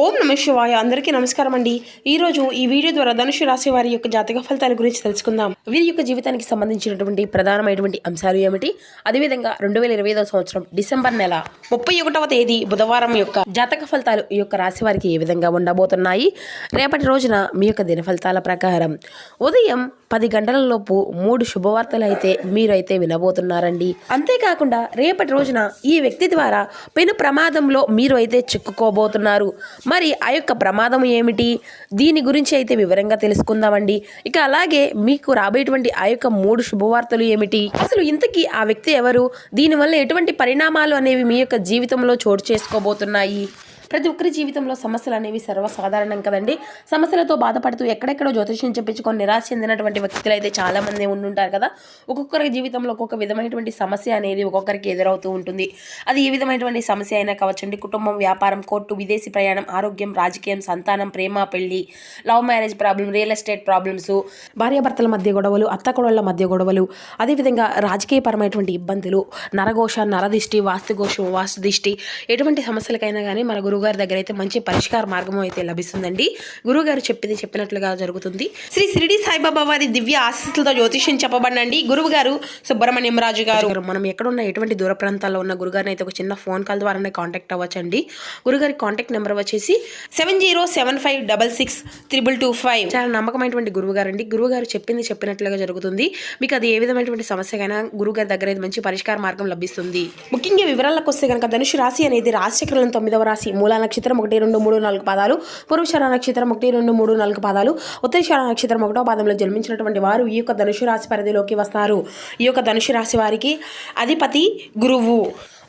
ఓం నమ శివాయ. అందరికీ నమస్కారం అండి. ఈరోజు ఈ వీడియో ద్వారా ధనుషు రాశి వారి యొక్క జాతక ఫలితాల గురించి తెలుసుకుందాం. వీరి యొక్క జీవితానికి సంబంధించినటువంటి ప్రధానమైనటువంటి అంశాలు ఏమిటి? అదేవిధంగా రెండు వేల ఇరవై ఐదవ సంవత్సరం డిసెంబర్ నెల ముప్పై ఒకటవ తేదీ బుధవారం యొక్క జాతక ఫలితాలు ఈ యొక్క రాశి వారికి ఏ విధంగా ఉండబోతున్నాయి? రేపటి రోజున మీ యొక్క దిన ఫలితాల ప్రకారం ఉదయం పది గంటలలోపు మూడు శుభవార్తలు అయితే మీరైతే వినబోతున్నారండి. అంతేకాకుండా రేపటి రోజున ఈ వ్యక్తి ద్వారా పెను ప్రమాదంలో మీరు అయితే చిక్కుకోబోతున్నారు. మరి ఆ యొక్క ప్రమాదం ఏమిటి? దీని గురించి అయితే వివరంగా తెలుసుకుందామండి. ఇక అలాగే మీకు రాబోయేటువంటి ఆ యొక్క మూడు శుభవార్తలు ఏమిటి? అసలు ఇంతకీ ఆ వ్యక్తి ఎవరు? దీనివల్ల ఎటువంటి పరిణామాలు అనేవి మీ యొక్క జీవితంలో చోటు చేసుకోబోతున్నాయి? ప్రతి ఒక్కరి జీవితంలో సమస్యలు అనేవి సర్వసాధారణం కదండి. సమస్యలతో బాధపడుతూ ఎక్కడెక్కడో జ్యోతిష్యం చెప్పించుకొని నిరాశ చెందినటువంటి వ్యక్తులు అయితే చాలామంది ఉండుంటారు కదా. ఒక్కొక్కరి జీవితంలో ఒక్కొక్క విధమైనటువంటి సమస్య అనేది ఒక్కొక్కరికి ఎదురవుతూ ఉంటుంది. అది ఏ విధమైనటువంటి సమస్య అయినా కావచ్చండి. కుటుంబం వ్యాపారం కోర్టు విదేశీ ప్రయాణం ఆరోగ్యం రాజకీయం సంతానం ప్రేమ పెళ్ళి love marriage problem real estate problems భార్యాభర్తల మధ్య గొడవలు అత్తకొడళ్ళ మధ్య గొడవలు అదేవిధంగా రాజకీయపరమైనటువంటి ఇబ్బందులు నరఘోష నరదిష్టి వాస్తుఘోషం వాస్తుదిష్టి ఎటువంటి సమస్యలకైనా కానీ మన గురువు గురుగారి దగ్గర అయితే మంచి పరిష్కార మార్గం అయితే లభిస్తుందండి. గురుగారు చెప్పింది చెప్పినట్లుగా జరుగుతుంది. శ్రీ షిరిడి సాయిబాబా వారి దివ్య ఆశీస్సులతో జ్యోతిష్యం చెప్పబడండి గురువు గారు సుబ్రహ్మణ్యం రాజు గారు. మనం ఎక్కడున్న ఎటువంటి దూర ప్రాంతాల్లో ఉన్న గురుగారిని అయితే ఒక చిన్న ఫోన్ కాల్ ద్వారానే కాంటాక్ట్ అవ్వచ్చండి. గురుగారి కాంటాక్ట్ నెంబర్ వచ్చేసి seven zero seven five double six triple two five. చాలా నమ్మకమైనటువంటి గురువుగారు అండి గురువు గారు చెప్పింది చెప్పినట్లుగా జరుగుతుంది. మీకు అది ఏ విధమైనటువంటి సమస్యకైనా గురువు గారి దగ్గర అయితే మంచి పరిష్కార మార్గం లభిస్తుంది. ముఖ్యంగా వివరాలకు వస్తే కనుక ధనుషు రాశి అనేది రాశిచక్రంలో తొమ్మిదవ రాశి మూలా నక్షత్రం ఒకటి రెండు మూడు నాలుగు పాదాలు. పూర్వషార నక్షత్రం ఒకటి రెండు మూడు నాలుగు పాదాలు. ఉత్తరషార నక్షత్రం ఒకటో పాదంలో జన్మించినటువంటి వారు ఈ యొక్క ధనుసు రాశి పరిధిలోకి వస్తారు. ఈ యొక్క ధనుసు రాశి వారికి అధిపతి గురువు.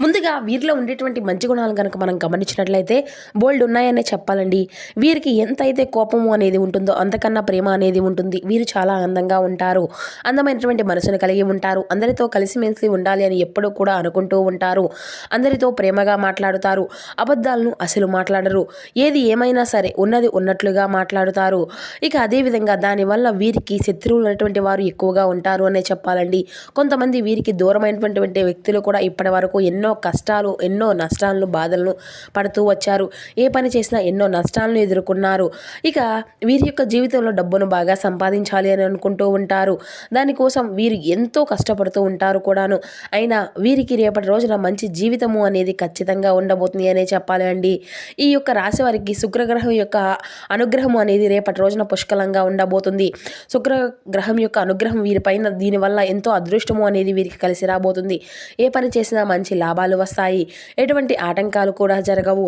ముందుగా వీరిలో ఉండేటువంటి మంచి గుణాలు కనుక మనం గమనించినట్లయితే బోల్డ్ ఉన్నాయనే చెప్పాలండి. వీరికి ఎంత అయితే కోపము అనేది ఉంటుందో అంతకన్నా ప్రేమ అనేది ఉంటుంది. వీరు చాలా అందంగా ఉంటారు. అందమైనటువంటి మనసును కలిగి ఉంటారు. అందరితో కలిసిమెలిసి ఉండాలి అని ఎప్పుడూ కూడా అనుకుంటూ ఉంటారు. అందరితో ప్రేమగా మాట్లాడుతారు. అబద్ధాలను అసలు మాట్లాడరు. ఏది ఏమైనా సరే ఉన్నది ఉన్నట్లుగా మాట్లాడుతారు. ఇక అదేవిధంగా దానివల్ల వీరికి శత్రువులు ఉన్నటువంటి వారు ఎక్కువగా ఉంటారు అనే చెప్పాలండి. కొంతమంది వీరికి దూరమైనటువంటి వ్యక్తులు కూడా ఇప్పటి వరకు ఎన్నో ఎన్నో కష్టాలు ఎన్నో నష్టాలను బాధలను పడుతూ వచ్చారు. ఏ పని చేసినా ఎన్నో నష్టాలను ఎదుర్కొన్నారు. ఇక వీరి యొక్క జీవితంలో డబ్బును బాగా సంపాదించాలి అని అనుకుంటూ ఉంటారు. దానికోసం వీరు ఎంతో కష్టపడుతూ ఉంటారు కూడాను. అయినా వీరికి రేపటి రోజున మంచి జీవితము అనేది ఖచ్చితంగా ఉండబోతుంది అనే చెప్పాలి అండి. ఈ యొక్క రాశి వారికి శుక్రగ్రహం యొక్క అనుగ్రహం అనేది రేపటి రోజున పుష్కలంగా ఉండబోతుంది. శుక్ర గ్రహం యొక్క అనుగ్రహం వీరిపైన దీనివల్ల ఎంతో అదృష్టము అనేది వీరికి కలిసి రాబోతుంది. ఏ పని చేసినా మంచి లాభం లాభాలు వస్తాయి. ఎటువంటి ఆటంకాలు కూడా జరగవు.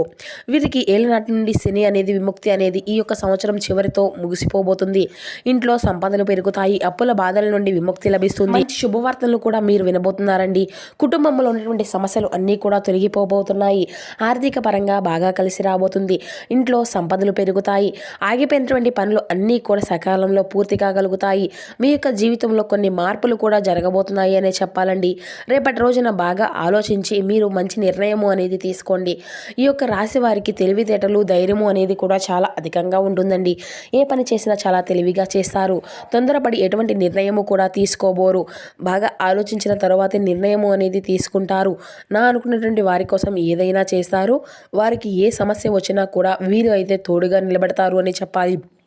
వీరికి ఏళ్ళనాటి నుండి శని అనేది విముక్తి అనేది ఈ యొక్క సంవత్సరం చివరితో ముగిసిపోబోతుంది. ఇంట్లో సంపదలు పెరుగుతాయి. అప్పుల బాధల నుండి విముక్తి లభిస్తుంది. శుభవార్తలు కూడా మీరు వినబోతున్నారండి. కుటుంబంలో ఉన్నటువంటి సమస్యలు అన్నీ కూడా తొలగిపోబోతున్నాయి. ఆర్థిక పరంగా బాగా కలిసి రాబోతుంది. ఇంట్లో సంపదలు పెరుగుతాయి. ఆగిపోయినటువంటి పనులు అన్నీ కూడా సకాలంలో పూర్తి కాగలుగుతాయి మీ యొక్క జీవితంలో కొన్ని మార్పులు కూడా జరగబోతున్నాయి అనే చెప్పాలండి. రేపటి రోజున బాగా ఆలోచించి మీరు మంచి నిర్ణయము అనేది తీసుకోండి. ఈ యొక్క రాశి వారికి తెలివితేటలు ధైర్యము అనేది కూడా చాలా అధికంగా ఉంటుందండి. ఏ పని చేసినా చాలా తెలివిగా చేస్తారు. తొందరపడి ఎటువంటి నిర్ణయము కూడా తీసుకోబోరు. బాగా ఆలోచించిన తర్వాతే నిర్ణయము అనేది తీసుకుంటారు. నా అనుకున్నటువంటి వారి కోసం ఏదైనా చేస్తారు. వారికి ఏ సమస్య వచ్చినా కూడా వీరు అయితే తోడుగా నిలబడతారు అని చెప్పాలి.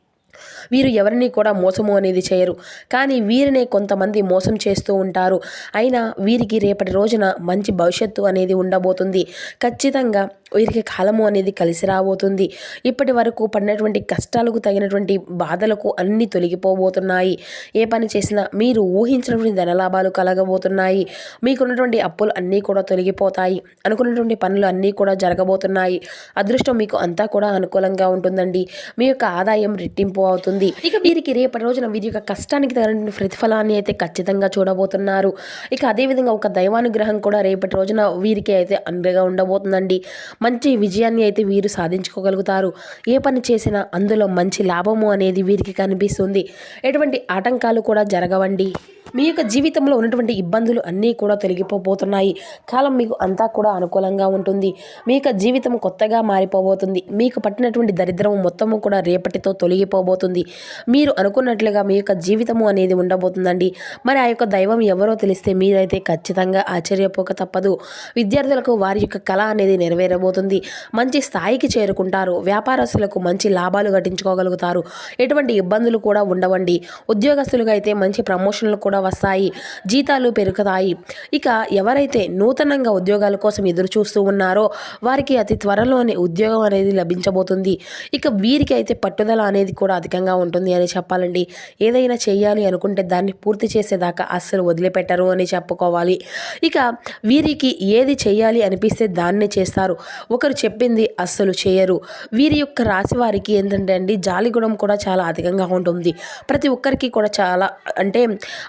వీరు ఎవరిని కూడా మోసము అనేది చేయరు. కానీ వీరినే కొంతమంది మోసం చేస్తూ ఉంటారు. అయినా వీరికి రేపటి రోజున మంచి భవిష్యత్తు అనేది ఉండబోతుంది. ఖచ్చితంగా వీరికి కాలము అనేది కలిసి రాబోతుంది. ఇప్పటి వరకు పడినటువంటి కష్టాలకు తగినటువంటి బాధలకు అన్నీ తొలగిపోబోతున్నాయి. ఏ పని చేసినా మీరు ఊహించినటువంటి ధనలాభాలు కలగబోతున్నాయి. మీకున్నటువంటి అప్పులు అన్నీ కూడా తొలగిపోతాయి. అనుకున్నటువంటి పనులు అన్నీ కూడా జరగబోతున్నాయి. అదృష్టం మీకు అంతా కూడా అనుకూలంగా ఉంటుందండి. మీ యొక్క ఆదాయం రెట్టింపు అవుతుంది. ఇక వీరికి రేపటి రోజున వీరి యొక్క కష్టానికి తగినటువంటి ప్రతిఫలాన్ని అయితే ఖచ్చితంగా చూడబోతున్నారు. ఇక అదేవిధంగా ఒక దైవానుగ్రహం కూడా రేపటి రోజున వీరికి అయితే అండగా ఉండబోతుందండి. మంచి విజయాన్ని అయితే వీరు సాధించుకోగలుగుతారు. ఏ పని చేసినా అందులో మంచి లాభము అనేది వీరికి కనిపిస్తుంది. ఎటువంటి ఆటంకాలు కూడా జరగవండి. మీ యొక్క జీవితంలో ఉన్నటువంటి ఇబ్బందులు అన్నీ కూడా తొలగిపోబోతున్నాయి. కాలం మీకు అంతా కూడా అనుకూలంగా ఉంటుంది. మీ యొక్క జీవితం కొత్తగా మారిపోబోతుంది. మీకు పట్టినటువంటి దరిద్రం మొత్తము కూడా రేపటితో తొలగిపోబోతుంది. మీరు అనుకున్నట్లుగా మీ యొక్క జీవితము అనేది ఉండబోతుందండి. మరి ఆ యొక్క దైవం ఎవరో తెలిస్తే మీరైతే ఖచ్చితంగా ఆశ్చర్యపోక తప్పదు. విద్యార్థులకు వారి యొక్క కళ అనేది నెరవేరబోతుంది. మంచి స్థాయికి చేరుకుంటారు. వ్యాపారస్తులకు మంచి లాభాలు గట్టించుకోగలుగుతారు ఎటువంటి ఇబ్బందులు కూడా ఉండవండి. ఉద్యోగస్తులుగా అయితే మంచి ప్రమోషన్లు కూడా వస్తాయి. జీతాలు పెరుగుతాయి. ఇక ఎవరైతే నూతనంగా ఉద్యోగాల కోసం ఎదురు చూస్తూ ఉన్నారో వారికి అతి త్వరలోనే ఉద్యోగం అనేది లభించబోతుంది. ఇక వీరికి అయితే పట్టుదల అనేది కూడా అధికంగా ఉంటుంది అని చెప్పాలండి. ఏదైనా చేయాలి అనుకుంటే దాన్ని పూర్తి చేసేదాకా అస్సలు వదిలిపెట్టరు అని చెప్పుకోవాలి. ఇక వీరికి ఏది చేయాలి అనిపిస్తే దాన్నే చేస్తారు. ఒకరు చెప్పింది అస్సలు చేయరు. వీరి యొక్క రాశి వారికి ఏంటంటే అండి జాలి గుణం కూడా చాలా అధికంగా ఉంటుంది. ప్రతి ఒక్కరికి కూడా చాలా అంటే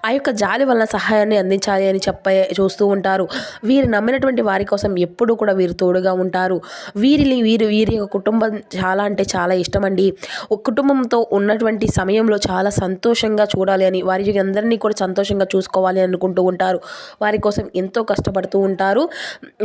ఆ యొక్క జాలి వలన సహాయాన్ని అందించాలి అని చెప్పే చూస్తూ ఉంటారు. వీరు నమ్మినటువంటి వారి కోసం ఎప్పుడూ కూడా వీరు తోడుగా ఉంటారు. వీరిని వీరు వీరి యొక్క కుటుంబం చాలా అంటే చాలా ఇష్టమండి. ఒక కుటుంబంతో ఉన్నటువంటి సమయంలో చాలా సంతోషంగా చూడాలి అని వారి అందరినీ కూడా సంతోషంగా చూసుకోవాలి అనుకుంటూ ఉంటారు. వారి కోసం ఎంతో కష్టపడుతూ ఉంటారు.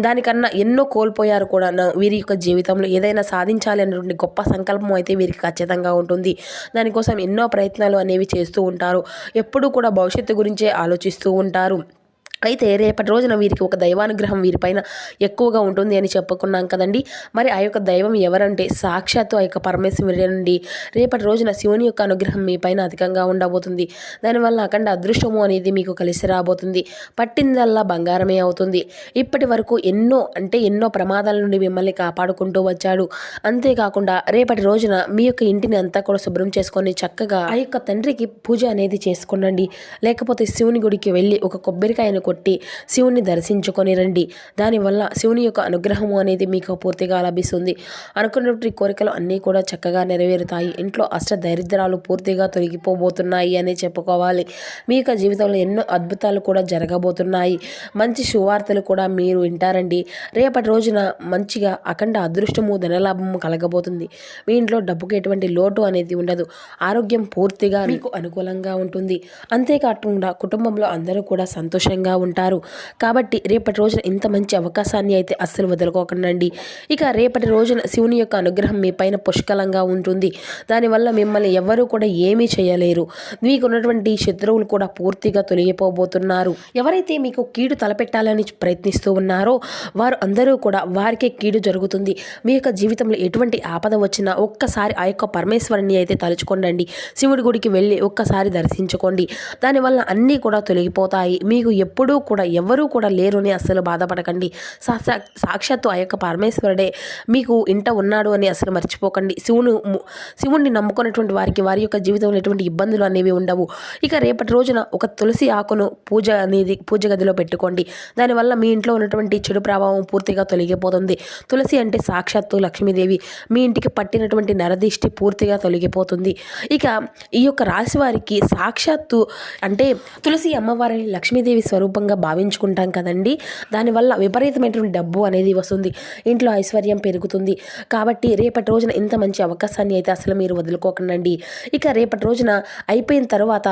దానికన్నా ఎన్నో కోల్పోయారు కూడా వీరి యొక్క జీవితంలో ఏదైనా సాధించాలి అనేటువంటి గొప్ప సంకల్పం అయితే వీరికి ఖచ్చితంగా ఉంటుంది. దానికోసం ఎన్నో ప్రయత్నాలు అనేవి చేస్తూ ఉంటారు. ఎప్పుడూ కూడా భవిష్యత్తు గురించి ఆలోచిస్తూ ఉంటారు. అయితే రేపటి రోజున వీరికి ఒక దైవానుగ్రహం వీరిపైన ఎక్కువగా ఉంటుంది అని చెప్పుకున్నాం కదండి. మరి ఆ యొక్క దైవం ఎవరంటే సాక్షాత్తు ఆ యొక్క పరమేశ్వరి నుండి రేపటి రోజున శివుని యొక్క అనుగ్రహం మీ పైన అధికంగా ఉండబోతుంది. దానివల్ల అఖండ అదృష్టము అనేది మీకు కలిసి రాబోతుంది. పట్టిందల్లా బంగారమే అవుతుంది. ఇప్పటి వరకు ఎన్నో అంటే ఎన్నో ప్రమాదాల నుండి మిమ్మల్ని కాపాడుకుంటూ వచ్చాడు. అంతేకాకుండా రేపటి రోజున మీ యొక్క ఇంటిని అంతా కూడా శుభ్రం చేసుకొని చక్కగా ఆ యొక్క తండ్రికి పూజ అనేది చేసుకునండి. లేకపోతే శివుని గుడికి వెళ్ళి ఒక కొబ్బరికాయను కొట్టి శివుని దర్శించుకొని రండి. దానివల్ల శివుని యొక్క అనుగ్రహము అనేది మీకు పూర్తిగా లభిస్తుంది. అనుకున్నటువంటి కోరికలు అన్నీ కూడా చక్కగా నెరవేరుతాయి. ఇంట్లో అష్ట దరిద్రాలు పూర్తిగా తొలగిపోబోతున్నాయి అని చెప్పుకోవాలి. మీ యొక్క జీవితంలో ఎన్నో అద్భుతాలు కూడా జరగబోతున్నాయి. మంచి శువార్తలు కూడా మీరు వింటారండి. రేపటి రోజున మంచిగా అఖండ అదృష్టము ధనలాభము కలగబోతుంది. మీ ఇంట్లో డబ్బుకి ఎటువంటి లోటు అనేది ఉండదు. ఆరోగ్యం పూర్తిగా మీకు అనుకూలంగా ఉంటుంది. అంతేకాకుండా కుటుంబంలో అందరూ కూడా సంతోషంగా ఉంటారు. కాబట్టి రేపటి రోజున ఇంత మంచి అవకాశాన్ని అయితే అస్సలు వదులుకోకండి ఇక రేపటి రోజున శివుని యొక్క అనుగ్రహం మీ పైన పుష్కలంగా ఉంటుంది. దానివల్ల మిమ్మల్ని ఎవరూ కూడా ఏమీ చేయలేరు. మీకున్నటువంటి శత్రువులు కూడా పూర్తిగా తొలగిపోబోతున్నారు. ఎవరైతే మీకు కీడు తలపెట్టాలని ప్రయత్నిస్తూ ఉన్నారో వారు అందరూ కూడా వారికే కీడు జరుగుతుంది. మీ యొక్క జీవితంలో ఎటువంటి ఆపద వచ్చినా ఒక్కసారి ఆ యొక్క పరమేశ్వరుని అయితే తలుచుకోండి శివుడి గుడికి వెళ్ళి ఒక్కసారి దర్శించుకోండి. దానివల్ల అన్నీ కూడా తొలగిపోతాయి. మీకు ఎప్పుడు కూడా ఎవరూ కూడా లేరు అని అస్సలు బాధపడకండి. సాక్షాత్తు ఆ యొక్క పరమేశ్వరుడే మీకు ఇంట ఉన్నాడు అని అసలు మర్చిపోకండి. శివుని ము- శివుణ్ణి నమ్ముకున్నటువంటి వారికి వారి యొక్క జీవితంలో ఎటువంటి ఇబ్బందులు అనేవి ఉండవు. ఇక రేపటి రోజున ఒక తులసి ఆకును పూజ అనేది పూజ గదిలో పెట్టుకోండి. దానివల్ల మీ ఇంట్లో ఉన్నటువంటి చెడు ప్రభావం పూర్తిగా తొలగిపోతుంది. తులసి అంటే సాక్షాత్తు లక్ష్మీదేవి. మీ ఇంటికి పట్టినటువంటి నరదిష్టి పూర్తిగా తొలగిపోతుంది. ఇక ఈ యొక్క రాశి వారికి సాక్షాత్తు అంటే తులసి అమ్మవారిని లక్ష్మీదేవి స్వరూపంగా భావించుకుంటాం కదండి. దానివల్ల విపరీతమైనటువంటి డబ్బు అనేది వస్తుంది. ఇంట్లో ఐశ్వర్యం పెరుగుతుంది. కాబట్టి రేపటి రోజున ఇంత మంచి అవకాశాన్ని అయితే అసలు మీరు వదులుకోకండి ఇక రేపటి రోజున అయిపోయిన తర్వాత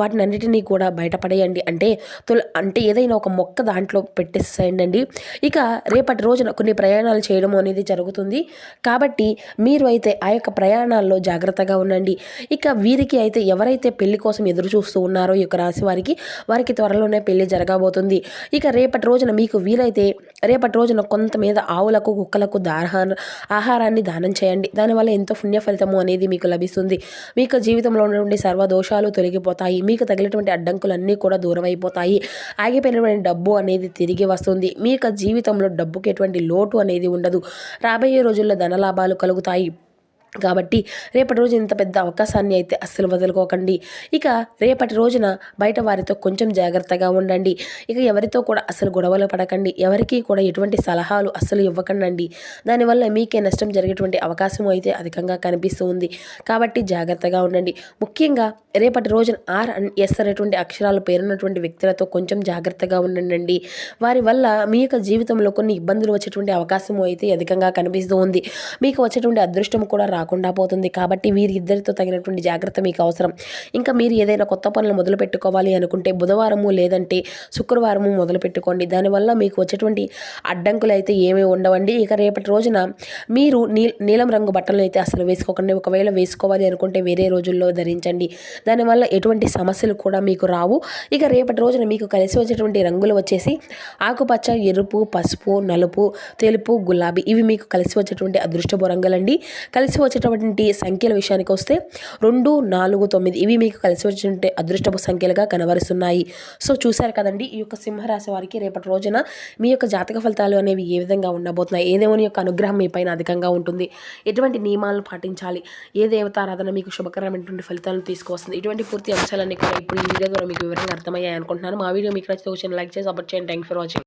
వాటిని అన్నిటినీ కూడా బయటపడేయండి. అంటే తుల అంటే ఏదైనా ఒక మొక్క దాంట్లో పెట్టేసేయండి ఇక రేపటి రోజున కొన్ని ప్రయాణాలు చేయడం అనేది జరుగుతుంది. కాబట్టి మీరు అయితే ఆ యొక్క ప్రయాణాల్లో జాగ్రత్తగా ఉండండి. ఇక వీరికి అయితే ఎవరైతే పెళ్ళి కోసం ఎదురు చూస్తూ ఉన్నారో ఈ యొక్క రాశి వారికి వారికి త్వరలోనే పెళ్ళి జరగబోతుంది. ఇక రేపటి రోజున మీకు వీలైతే రేపటి రోజున కొంత మీద ఆవులకు కుక్కలకు దాహార ఆహారాన్ని దానం చేయండి. దానివల్ల ఎంతో పుణ్య ఫలితము అనేది మీకు లభిస్తుంది. మీకు జీవితంలో ఉన్నటువంటి సర్వ దోషాలు తొలగిపోతాయి. మీకు తగిలినటువంటి అడ్డంకులన్నీ కూడా దూరం అయిపోతాయి ఆగిపోయినటువంటి డబ్బు అనేది తిరిగి వస్తుంది. మీకు జీవితంలో డబ్బుకి ఎటువంటి లోటు అనేది ఉండదు. రాబోయే రోజుల్లో ధనలాభాలు కలుగుతాయి. కాబట్టి రేపటి రోజు ఇంత పెద్ద అవకాశాన్ని అయితే అస్సలు వదులుకోకండి. ఇక రేపటి రోజున బయట వారితో కొంచెం జాగ్రత్తగా ఉండండి. ఇక ఎవరితో కూడా అసలు గొడవలు పడకండి. ఎవరికి కూడా ఎటువంటి సలహాలు అస్సలు ఇవ్వకండి దానివల్ల మీకే నష్టం జరిగేటువంటి అవకాశం అయితే అధికంగా కనిపిస్తూ ఉంది. కాబట్టి జాగ్రత్తగా ఉండండి. ముఖ్యంగా రేపటి రోజున ఆర్ అండ్ ఎస్ అనేటువంటి అక్షరాలు పేరున్నటువంటి వ్యక్తులతో కొంచెం జాగ్రత్తగా ఉండండి. వారి వల్ల మీ యొక్క జీవితంలో కొన్ని ఇబ్బందులు వచ్చేటువంటి అవకాశం అయితే అధికంగా కనిపిస్తూ ఉంది. మీకు వచ్చేటువంటి అదృష్టం కూడా రాకుండా రాకుండా పోతుంది కాబట్టి వీరిద్దరితో తగినటువంటి జాగ్రత్త మీకు అవసరం. ఇంకా మీరు ఏదైనా కొత్త పనులు మొదలు పెట్టుకోవాలి అనుకుంటే బుధవారము లేదంటే శుక్రవారము మొదలు పెట్టుకోండి. దానివల్ల మీకు వచ్చేటువంటి అడ్డంకులు అయితే ఏమీ ఉండవండి. ఇక రేపటి రోజున మీరు నీ నీలం రంగు బట్టలు అయితే అసలు వేసుకోకండి. ఒకవేళ వేసుకోవాలి అనుకుంటే వేరే రోజుల్లో ధరించండి. దానివల్ల ఎటువంటి సమస్యలు కూడా మీకు రావు. ఇక రేపటి రోజున మీకు కలిసి వచ్చేటువంటి రంగులు వచ్చేసి ఆకుపచ్చ ఎరుపు పసుపు నలుపు తెలుపు గులాబీ ఇవి మీకు కలిసి వచ్చేటువంటి అదృష్టపు రంగులండి. కలిసి వచ్చేటటువంటి సంఖ్యల విషయానికి వస్తే రెండు నాలుగు తొమ్మిది. ఇవి మీకు కలిసి వచ్చేటువంటి అదృష్టపు సంఖ్యలుగా కనబరుస్తున్నాయి. సో చూశారు కదండి ఈ యొక్క సింహరాశి వారికి రేపటి రోజున మీ యొక్క జాతక ఫలితాలు అనేవి ఏ విధంగా ఉండబోతున్నాయి? ఏ దేవుని యొక్క అనుగ్రహం మీ పైన అధికంగా ఉంటుంది? ఎటువంటి నియమాలను పాటించాలి? ఏ దేవతారాధన మీకు శుభకరమైనటువంటి ఫలితాలను తీసుకువస్తుంది? ఇటువంటి పూర్తి అంశాలన్నీ కూడా ఇప్పుడు ఈ వీడియో ద్వారా మీకు వివరంగా అర్థమయ్యాయి అనుకుంటున్నాను మా వీడియో మీకు నచ్చితే ఒక లైక్ చేసి సపోర్ట్ చేయండి. Thank for watching